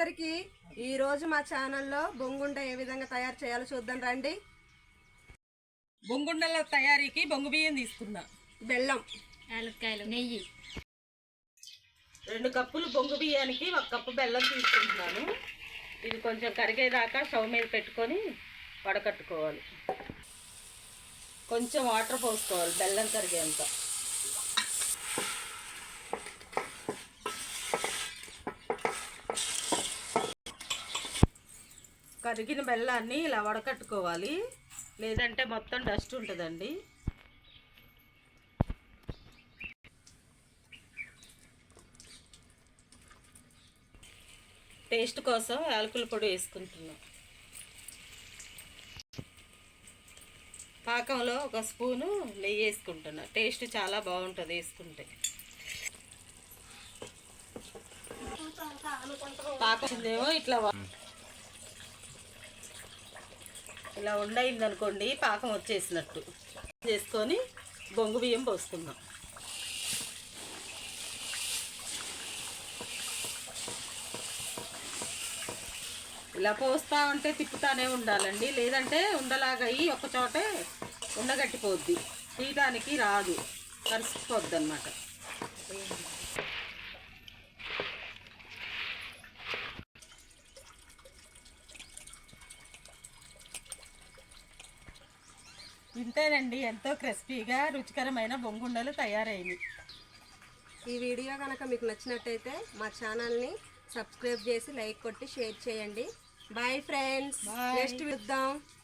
అందరికీ ఈ రోజు మా ఛానల్లో బొంగుండ ఏ విధంగా తయారు చేయాలో చూద్దాం రండి. బొంగుండల తయారీకి బొంగు బియ్యం తీసుకున్నా. బెల్లం. యాలక్కాయలు. నెయ్యి. రెండు కప్పులు బొంగు బియ్యానికి ఒక కప్పు బెల్లం తీసుకుంటున్నాను. ఇది కొంచెం కరిగేదాకా స్టవ్ మీద పెట్టుకొని వడకట్టుకోవాలి. కొంచెం వాటర్ పోసుకోవాలి బెల్లం కరిగేంత. కరిగిన బెల్లాన్ని ఇలా వడకట్టుకోవాలి. లేదంటే మొత్తం డస్ట్ ఉంటుందండి. టేస్ట్ కోసం యాలకుల పొడి వేసుకుంటున్నాం. పాకంలో ఒక స్పూను నెయ్యి వేసుకుంటున్నా. టేస్ట్ చాలా బాగుంటుంది వేసుకుంటే. పాకం ఇట్లా ఇలా ఉండయింది అనుకోండి పాకం వచ్చేసినట్టు. చేసుకొని బొంగు బియ్యం పోసుకుందాం. ఇలా పోస్తా ఉంటే తిప్పుతానే ఉండాలండి. లేదంటే ఉండలాగా అయ్యి ఒక చోటే ఉండగట్టిపోద్ది. తీయడానికి రాదు. కలిసిపోద్ది అనమాట తింటేనండి ఎంతో క్రిస్పీగా రుచికరమైన బొంగుండలు తయారైనవి. ఈ వీడియో కనుక మీకు నచ్చినట్టయితే మా ఛానల్ని సబ్స్క్రైబ్ చేసి లైక్ కొట్టి షేర్ చేయండి. Bye friends. నెక్స్ట్ చూద్దాం